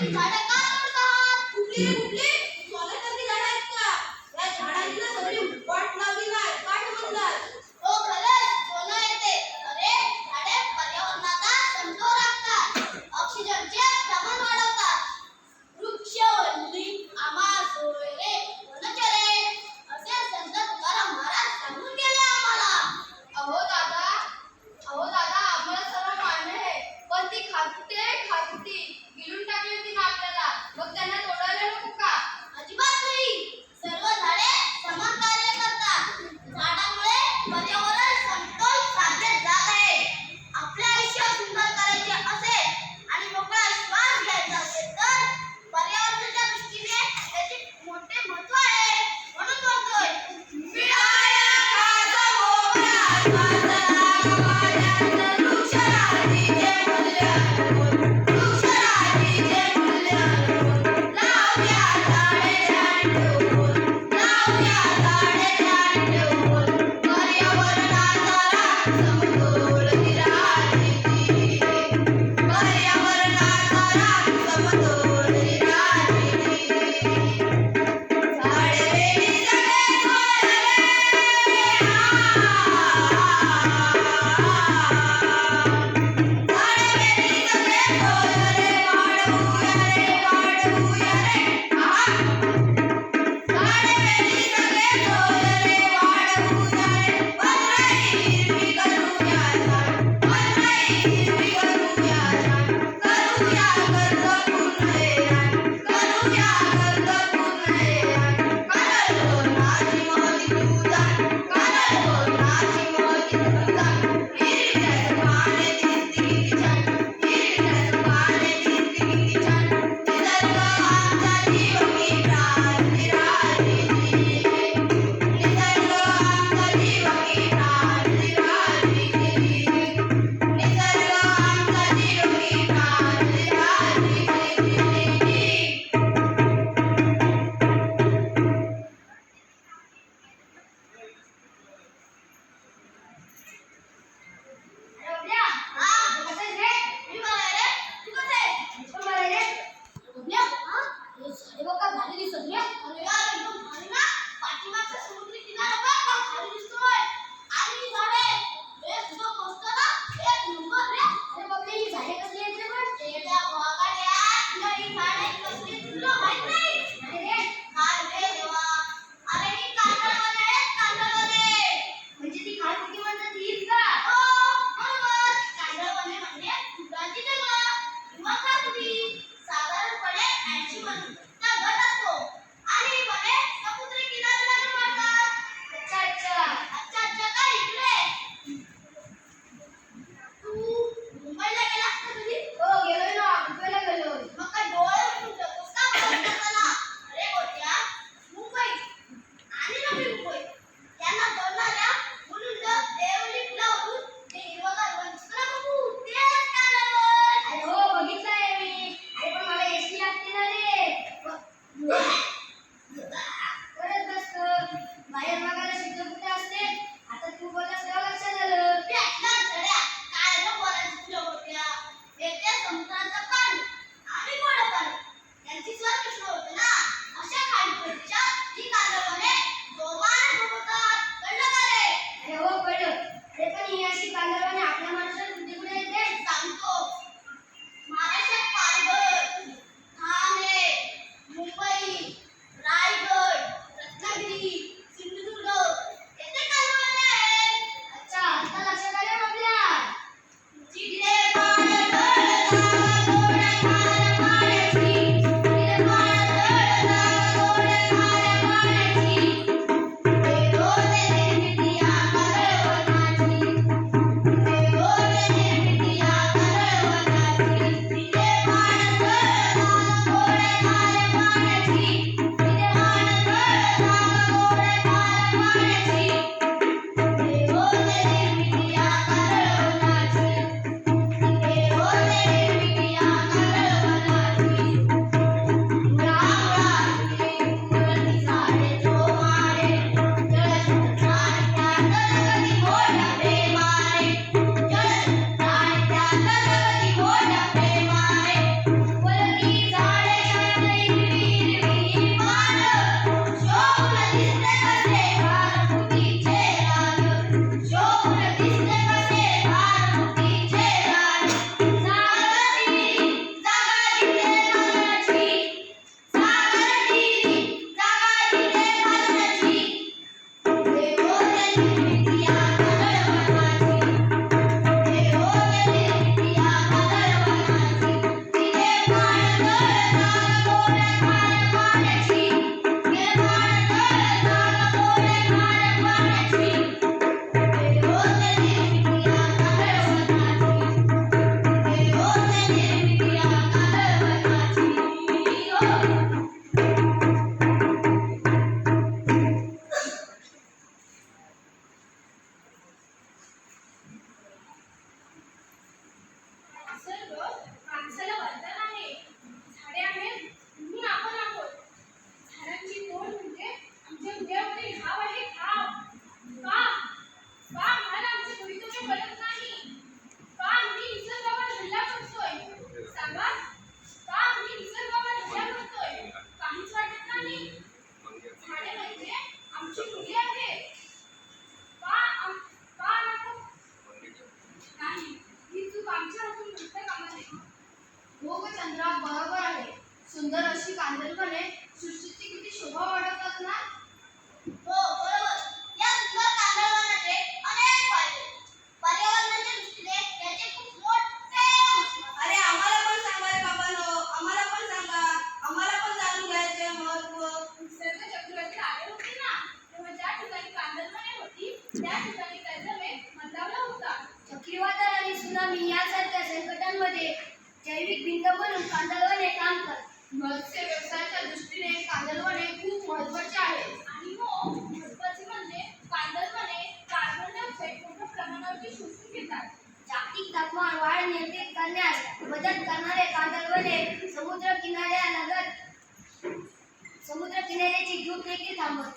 ही झाडं का तोडतात? बरोबर आहे. सुंदर अशी कांदलपणे सृष्टीची किती शोभा वाढवतात ना? हो जागतिक तापमान वाढ नियंत्रित करण्यास मदत करणारे कांदळवने समुद्र किनाऱ्या किनाऱ्यालगत समुद्र किनाऱ्याची धूप देखील थांबवत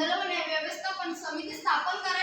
आंदोलन व्यवस्थापन समिती स्थापन करा.